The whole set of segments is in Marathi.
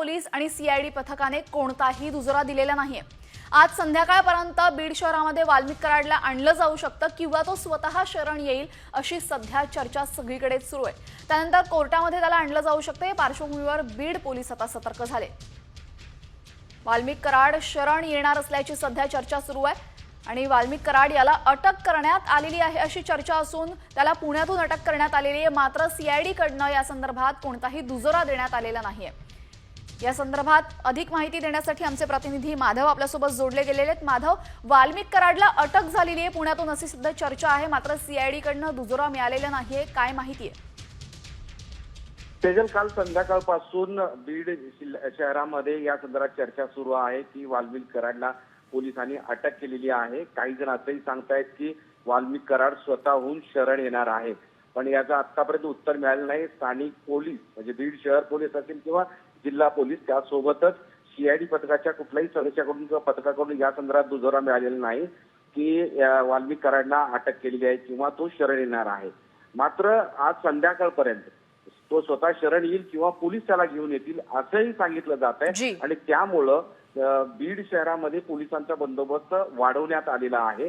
पोलीस आणि सीआयडी पथकाने कोणताही दुजोरा दिलेला नाहीये. आज संध्याकाळपर्यंत बीड शहरामध्ये वाल्मिक कराडला आणलं जाऊ शकतं किंवा तो स्वतः शरण येईल अशी सध्या चर्चा सगळीकडेच सुरू आहे. त्यानंतर कोर्टामध्ये त्याला आणलं जाऊ शकतं. या पार्श्वभूमीवर बीड पोलीस आता सतर्क झाले. वाल्मिक कराड शरण येणार असल्याची सध्या चर्चा सुरू आहे आणि वाल्मिक कराड याला अटक करण्यात आलेली आहे अशी चर्चा असून त्याला पुण्यातून अटक करण्यात आलेली आहे. मात्र सीआयडी कडनं या संदर्भात कोणताही दुजोरा देण्यात आलेला नाहीये. या संदर्भात अधिक माहिती देण्यासाठी आमचे प्रतिनिधी माधव आपल्यासोबत जोडले गेलेले आहेत. माधव वाल्मिक कराडला अटक झालेली आहे. पुण्यातून अशी सुद्धा चर्चा आहे. मात्र सीआयडी कडनं दुजोरा मिळालेला नाहीये. काय माहिती आहे? सेजल काल संध्याकाळपासून बीड शहरामध्ये या संदर्भात चर्चा सुरू आहे की वाल्मिक कराडला पोलिसांनी अटक केलेली आहे. काही जण असंही सांगतायत की वाल्मिक कराड स्वतःहून शरण येणार आहे. पण याचं आतापर्यंत उत्तर मिळालं नाही. स्थानिक पोलीस म्हणजे बीड शहर पोलीस असतील किंवा जिल्हा पोलीस त्यासोबतच सीआयडी पथकाच्या कुठल्याही सदस्याकडून किंवा पथकाकडून या संदर्भात दुजोरा मिळालेला नाही की वाल्मिक कराडला अटक केलेली आहे किंवा तो शरण येणार आहे. मात्र आज संध्याकाळपर्यंत तो स्वतः शरण येईल किंवा पोलीस त्याला घेऊन येतील असंही सांगितलं जात. आहे. आणि त्यामुळं बीड शहरामध्ये पोलिसांचा बंदोबस्त वाढवण्यात आलेला आहे.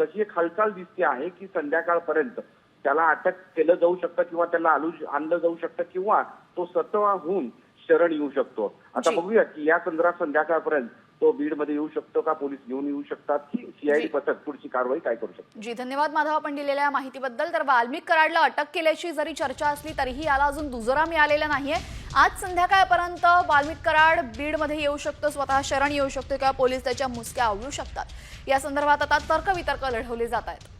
तशी एक हालचाल दिसते आहे की संध्याकाळपर्यंत त्याला अटक केलं जाऊ शकतं किंवा त्याला आणलं जाऊ शकतं किंवा तो स्वतःहून शरण येऊ शकतो. आता. बघूया की या संदर्भात संध्याकाळपर्यंत तो बीडमध्ये येऊ शकतो का? पोलीस घेऊन येऊ शकतात की सीआयडी. पथक पुढची कारवाई काय करू शकतो? जी धन्यवाद माधव. आपण दिलेल्या माहितीबद्दल तर वाल्मिक कराडला अटक केल्याची जरी चर्चा असली तरीही याला अजून दुजोरा मिळालेला नाहीये. आज संध्याकाळपर्यंत वाल्मिक कराड बीडमध्ये येऊ शकतो स्वतः शरण येऊ शकतो किंवा पोलीस त्याच्या मुसक्या आवळू शकतात. या संदर्भात आता तर्कवितर्क लढवले जात आहेत.